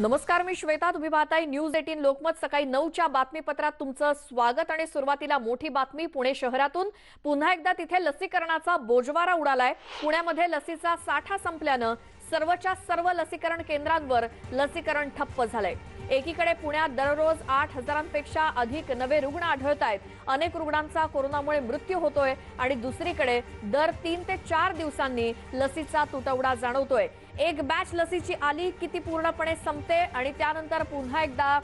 नमस्कार मी श्वेता. तुम्ही पाहताय न्यूज एटीन लोकमत. सकाळी नऊच्या बातमीपत्रात तुमचं स्वागत आणि सुरुवातीला मोठी बातमी पुणे शहरातून. पुन्हा एकदा तिथे लसीकरणाचा बोजवारा उडालाय. पुण्यामध्ये लसीचा साठा संपल्यानं सर्वच्या सर्व लसीकरण केंद्रांवर लसीकरण ठप्प झालंय. एकीकडे पुण्यात दररोज आठ हजारांपेक्षा अधिक नवे रुग्ण आढळत आहेत अनेक रुग्णांचा कोरोनामुळे मृत्यू होतोय आणि दुसरीकडे दर तीन ते चार दिवसांनी लसीचा तुटवडा जाणवतोय. एक बॅच लसीची आली की ती पूर्णपणे संपते आणि त्यानंतर पुन्हा एकदा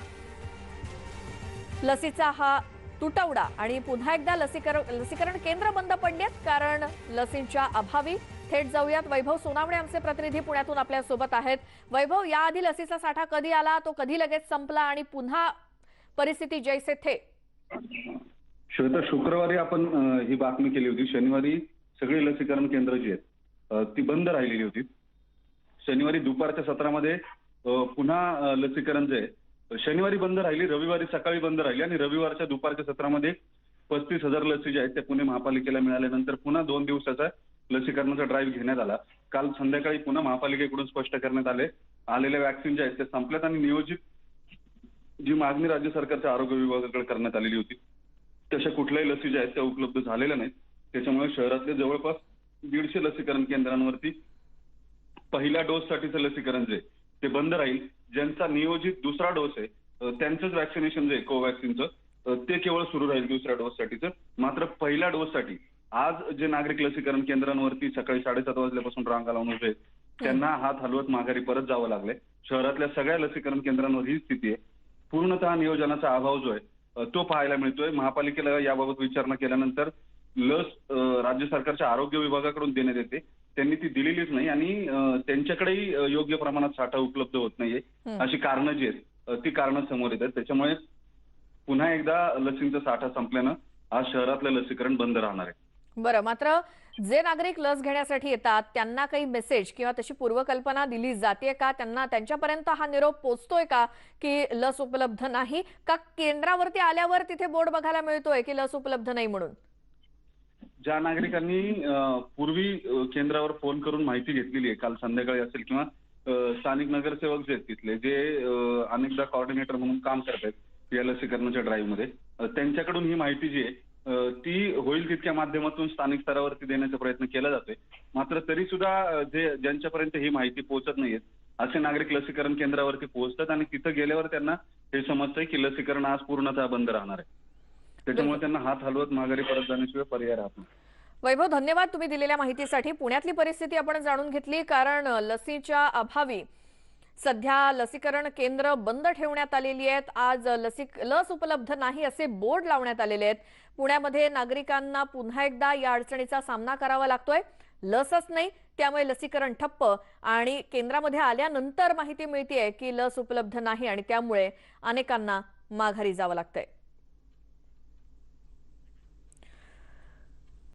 लसीचा हा तुटवडा. आणि पुन्हा एकदा लसीकरण लसीकरण केंद्र बंद पडलेत कारण लसींच्या अभावी थेट जाऊयात. वैभव सोनावणे आमचे प्रतिनिधी पुण्यातून आपल्यासोबत आहेत. वैभव याआधी लसीचा साठा कधी आला? तो कधी लगेच संपला? आणि पुन्हा परिस्थिती जैसे थे. श्वेता शुक्रवारी आपण ही बातमी केली होती. शनिवारी सगळी लसीकरण केंद्र जी आहेत ती बंद राहिलेली होती. शनिवारी दुपारच्या सत्रामध्ये पुन्हा लसीकरण जे आहे शनिवारी बंद राहिली रविवारी सकाळी बंद राहिली आणि रविवारच्या दुपारच्या सत्रामध्ये पस्तीस हजार लसी ज्या आहेत त्या पुणे महापालिकेला मिळाल्यानंतर पुन्हा दोन दिवसाचा लसीकरणाचा ड्राईव्ह घेण्यात आला. काल संध्याकाळी पुन्हा महापालिकेकडून स्पष्ट करण्यात आले. आलेल्या व्हॅक्सिन ज्या आहेत त्या संपल्यात आणि नियोजित जी मागणी राज्य सरकारच्या आरोग्य विभागाकडे करण्यात आलेली होती तशा कुठल्याही लसी ज्या आहेत त्या उपलब्ध झालेल्या नाहीत. त्याच्यामुळे शहरातले जवळपास दीडशे लसीकरण केंद्रांवरती पहिल्या डोससाठीचं लसीकरण जे ते बंद राहील. ज्यांचा नियोजित दुसरा डोस आहे त्यांचंच वॅक्सिनेशन जे आहे कोवॅक्सिनचं ते केवळ सुरू राहील दुसऱ्या डोससाठीचं. मात्र पहिल्या डोससाठी आज जे नागरिक लसीकरण केंद्रांवरती सकाळी साडेसात वाजल्यापासून रांगा लावून होते त्यांना हात हलवत माघारी परत जावं लागले शहरातल्या सगळ्या लसीकरण केंद्रांवर ही स्थिती आहे. पूर्णतः नियोजनाचा अभाव जो आहे तो पाहायला मिळतोय. महापालिकेला याबाबत विचारणा केल्यानंतर लस राज्य सरकारच्या आरोग्य विभागाकडून देण्यात येते. त्यांनी ती दिलेलीच नाही आणि त्यांच्याकडेही योग्य प्रमाणात साठा उपलब्ध होत नाहीये. अशी कारणं जी आहेत ती कारणं समोर येतात. त्याच्यामुळे पुन्हा एकदा लसींचा साठा संपल्यानं आज शहरातलं लसीकरण बंद राहणार आहे. बरं मात्र जे नागरिक लस घेण्यासाठी येतात त्यांना काही मेसेज किंवा तशी पूर्वकल्पना दिली जाते का? त्यांना त्यांच्यापर्यंत हा निरोप पोचतोय का की लस उपलब्ध नाही? का केंद्रावरती आल्यावर तिथे बोर्ड बघायला मिळतोय की लस उपलब्ध नाही म्हणून? ज्या नागरिकांनी पूर्वी केंद्रावर फोन करून माहिती घेतलेली आहे काल संध्याकाळी असेल किंवा स्थानिक नगरसेवक जे आहेत तिथले जे अनेकदा कॉर्डिनेटर म्हणून काम करतात या लसीकरणाच्या ड्राईव्हमध्ये त्यांच्याकडून ही माहिती जी आहे ती होईल तितक्या माध्यमातून स्थानिक स्तरावरती देण्याचा प्रयत्न केला जातोय. मात्र तरी सुद्धा जे ज्यांच्यापर्यंत ही माहिती पोहोचत नाहीये असे नागरिक लसीकरण केंद्रावरती पोहोचतात आणि तिथं गेल्यावर त्यांना हे समजतंय की लसीकरण आज पूर्णतः बंद राहणार आहे. त्याच्यामुळे त्यांना हात हलवत माघारी परत जाण्याशिवाय पर्याय राहत नाही. वैभव धन्यवाद तुम्ही दिलेल्या माहितीसाठी. पुण्यातली परिस्थिती आपण जाणून घेतली कारण लसीच्या अभावी सध्या लसीकरण केंद्र बंद ठेवण्यात आलेली आहेत. आज लसिक लस उपलब्ध नाही असे बोर्ड लावण्यात आलेले आहेत. पुण्यामध्ये नागरिकांना पुन्हा एकदा या अडचणीचा सामना करावा लागतोय. लसच नाही त्यामुळे लसीकरण ठप्प आणि केंद्रामध्ये आल्यानंतर माहिती मिळतीये की लस उपलब्ध नाही आणि त्यामुळे अनेकांना माघारी जावं लागतंय.